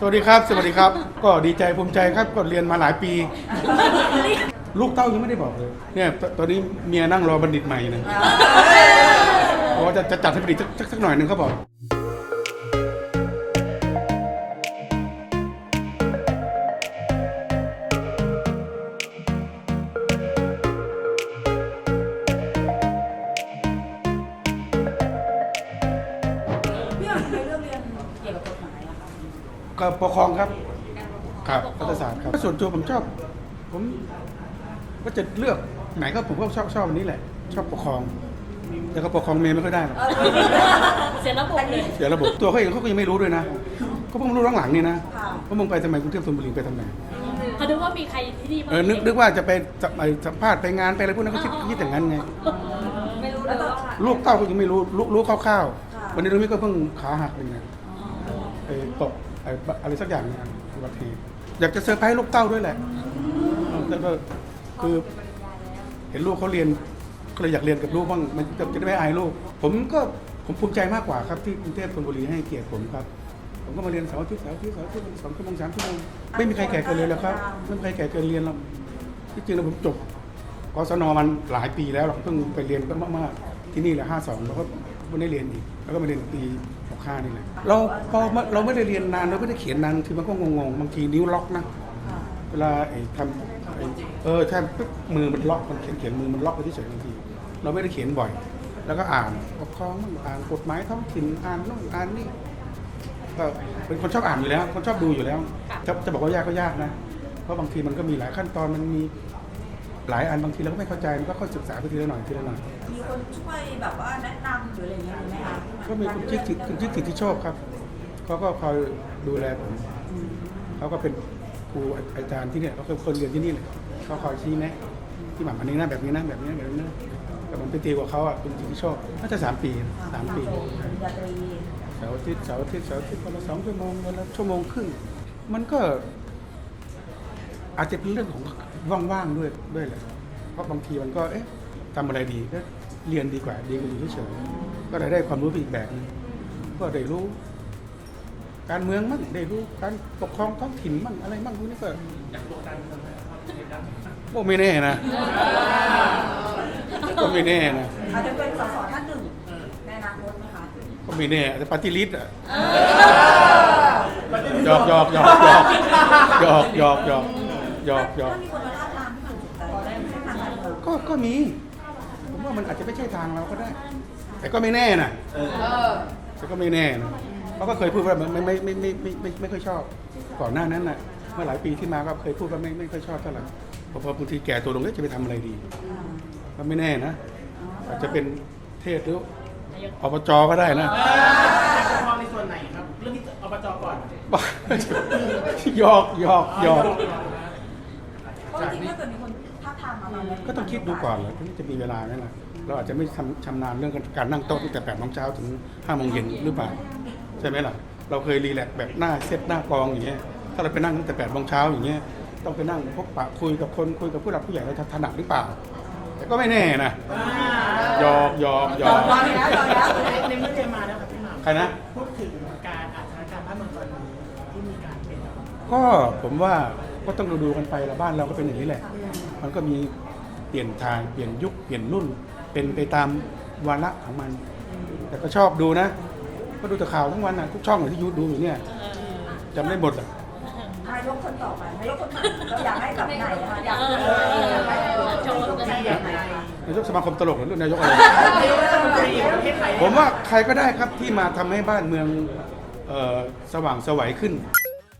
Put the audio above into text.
สวัสดีครับ สวัสดีครับ ก็ดีใจภูมิใจครับก็เรียนมาหลายปี ลูกเต้ายังไม่ได้บอกเลยเนี่ยตตอนนี้เมียนั่งรอบัณฑิตใหม่นะเพราะว่าจะจะจัดให้บัณฑิตสักสักสักหน่อยหนึ่งเขาบอก ก็ปกครองครับครับรัฐศาสตร์ครับส่วนตัวผมชอบ ผมก็จะเลือกไหนก็ผมก็ชอบชอบอันนี้แหละ ชอบปกครอง แต่ก็ปกครองเมย์ไม่ค่อยได้หรอกเสียระบบเลยเดี๋ยวระบบตัวเขาเองเขาก็ยังไม่รู้ด้วยนะเขาเพิ่งรู้หลังๆนี่นะว่ามึงไปทำไมกรุงเทพธนบุรีไปทำไมเขาดูว่ามีใครที่นี่บ้างเออนึกนึกว่าจะไปสัมไปสัมภาษณ์ไปงานไปอะไรพวกนั้นเขาคิดคิดอย่างนั้นไงไม่รู้เลยว่าลูกเต้าก็ยังไม่รู้รู้รู้คร่าวๆวันนี้ตรงนี้ก็เพิ่งขาหักเองนะ ไปตกไอ้บะอะไรสักอย่างเนยอุบัติเหตุอยากจะเซอร์ไพรส์ลูกเต้าด้วยแหละแล้วก็คือเห็นลูกเขาเรียนก็เลยอยากเรียนกับลูกบ้างมันจะจะได้ไม่อายลูก ผมก็ผมภูมิใจมากกว่าครับที่กรุงเทพธนบุรีให้เกียรติผมครับ ผมก็มาเรียนเสาร์อาทิตย์เสาร์อาทิตย์เสาร์อาทิตย์สองชั่วโมงสามชั่วโมงไม่มีใครแก่เกินเลยแล้วครับไม่มีใครแก่เกินเรียนหรอกที่จริงแล้วผมจบกศนมันหลายปีแล้วหรอกเพิ่งไปเรียนก็มากๆที่นี่แหละห้าสองแล้วก็ ไม่ได้เรียนอีกแล้วก็มาเรียนปีหกห้านี่แหละเราพอเราไม่ได้เรียนนานเราไม่ได้เขียนนานคือมันก็งงๆบางทีนิ้วล็อกนะเวลาไอ้ทำไอ้เออใช่ปุ๊บมือมันล็อกมันเขียนเขียนมือมันล็อกไปที่เฉยบางทีเราไม่ได้เขียนบ่อย แล้วก็อ่านปกครองมั่งอ่านกฎหมายท้องถิ่นอ่านโน่นอ่านนี่ก็เป็นคนชอบอ่านอยู่แล้ว คนชอบดูอยู่แล้วจะจะบอกว่ายากก็ยากนะเพราะบางทีมันก็มีหลายขั้นตอนมันมี หลายอันบางทีเราก็ไม่เข้าใจมันก็ค่อยศึกษาไปทีละหน่อยทีละหน่อยมีคนช่วยแบบว่าแนะนำหรืออะไรเงี้ยมีไหมคะก็มีคุณชิคคุณชิคสิทธิโชคครับเขาก็คอยดูแลผมเขาก็เป็นครูอาจารย์ที่เนี่ยเขาเป็นคนเรียนที่นี่เลยเขาคอยชี้แนะที่หม่ำอันนี้นะแบบนี้นะแบบนี้แบบนี้นะแต่ผมไปตีกว่าเขาอะคุณสิทธิโชคน่าจะสามปีสามปีปริญญาตรีเสาร์อาทิตย์เสาร์อาทิตย์เสาร์อาทิตย์วันละสองชั่วโมงวันละชั่วโมงครึ่งมันก็อาจจะเป็นเรื่องของ ว่างๆด้วยด้วยแหละเพราะบางทีมันก็เอ๊ะทำอะไรดีก็เรียนดีกว่าดีกว่าอยู่เฉยๆก็ได้ได้ความรู้ไปอีกแบบหนึงก็ได้รู้ การเมืองมั่งได้รู้การปกครองท้องถิ่นมั่งอะไรมั่งพวกนี้ก็ก็ไม่แน่นะก็ไม่แน่นะอาจจะเป็นสสท่านหนึ่งในอนาคตไหมคะก็ไม่แน่อาจจะปฏิริษอะหยอกหยอกหยอกหยอกหยอกหยอกหยอกหยอก ก็ก็มี ผมว่ามันอาจจะไม่ใช่ทางเราก็ได้ แต่ก็ไม่แน่นะแต่ก็ไม่แน่นะเขาก็เคยพูดว่าไม่ไม่ไม่ไม่ไม่ไม่ไม่ค่อยชอบ ก่อนหน้านั้นน่ะ เมื่อหลายปีที่มาก็เคยพูดว่าไม่ไม่ค่อยชอบเท่าไหร่เพอพอบางทีแก่ตัวลงแล้วจะไปทำอะไรดีก็ไม่แน่นะอาจจะเป็นเทศหรืออบจก็ได้นะจะปกครองในส่วนไหนครับ เรื่องที่อบจก่อน หยอกหยอกหยอก ก็ต้องคิดดูก่อนแหละที่จะมีเวลาไหมล่ะเราอาจจะไม่ชำชำนาญเรื่องการนั่งโต๊ะตั้งแต่แปดโมงเช้าถึงห้าโมงเย็นหรือเปล่าใช่ไหมล่ะ เราเคยรีแลกซ์แบบหน้าเซตหน้ากองอย่างเงี้ยถ้าเราไปนั่งตั้งแต่แปดโมงเช้าอย่างเงี้ยต้องไปนั่งพบปะคุยกับคนคุยกับผู้หลักผู้ใหญ่เราถนัดหรือเปล่า แต่ก็ไม่แน่นะหยอกหยอกหยอกยอมแล้วยอมแล้วในเมื่อเรียนมาแล้วครับพี่หม่ใครนะำพูดถึงการอาชญากรรมบ้านเมืองตอนนี้ที่มีการเป็นก็ผมว่าก็ต้องดูดูกันไปละบ้านเราก็เป็นอย่างนี้แหละ มันก็มี เปลี่ยนทางเปลี่ยนยุคเปลี่ยนรุ่น เป็นไปตามวาระของมัน แต่ก็ชอบดูนะ ก็ดูแต่ข่าวทั้งวันนะทุกช่องเลยที่ยูดูอยู่เนี่ยจำได้หมดอะนายกคนต่อไปนายกคนใหม่เราอยากให้แบบไหนนะคะอยากเอให้อแบบไหนโชว์กันแบบไหนคะนายกสมาคมตลกหรือนายกอะไรนายกรัฐมนตรีประเทศไทยผมว่าใครก็ได้ครับที่มาทำให้บ้านเมืองเอ่อสว่างไสวัยขึ้น